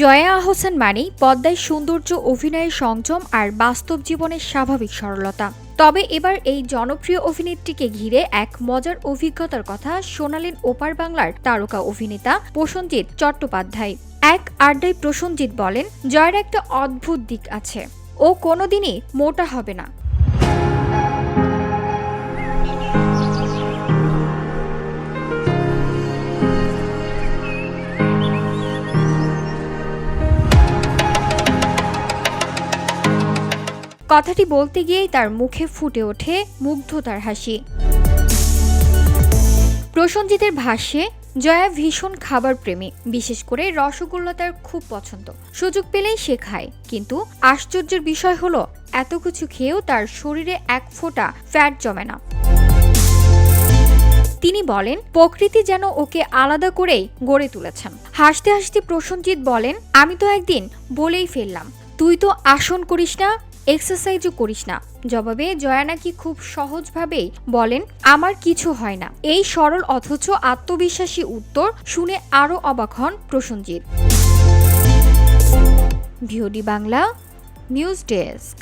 জয়া আহসান মানেই পদ্মায় সৌন্দর্য, অভিনয়ের সংযম আর বাস্তব জীবনের স্বাভাবিক সরলতা। তবে এবার এই জনপ্রিয় অভিনেত্রীকে ঘিরে এক মজার অভিজ্ঞতার কথা শোনালেন ওপার বাংলার তারকা অভিনেতা প্রসঞ্জিৎ চট্টোপাধ্যায়। এক আড্ডায় প্রসঞ্জিৎ বলেন, জয়ের একটা অদ্ভুত দিক আছে। ও কোনোদিনই মোটা হবে না। কথাটি বলতে গিয়েই তার মুখে ফুটে ওঠে মুগ্ধতার হাসি। প্রসঞ্জিতের ভাষ্যে, জয়া ভীষণ খাবার প্রেমী বিশেষ করে রসগোল্লা তার খুব পছন্দ। সুযোগ পেলেই সে খায়। কিন্তু আশ্চর্যের বিষয় হলো, এত কিছু খেয়েও তার শরীরে এক ফোঁটা ফ্যাট জমে না। তিনি বলেন, প্রকৃতি যেন ওকে আলাদা করেই গড়ে তুলেছেন। হাসতে হাসতে প্রসঞ্জিৎ বলেন, আমি তো একদিন বলেই ফেললাম। তুই তো আসন করিস না এক্সারসাইজও করিস না। জবাবে জয়া নাকি খুব সহজভাবেই বলেন, আমার কিছু হয় না। এই সরল অথচ আত্মবিশ্বাসী উত্তর শুনে আরও অবাক হন Prasenjit. VOD Bangla, news desk.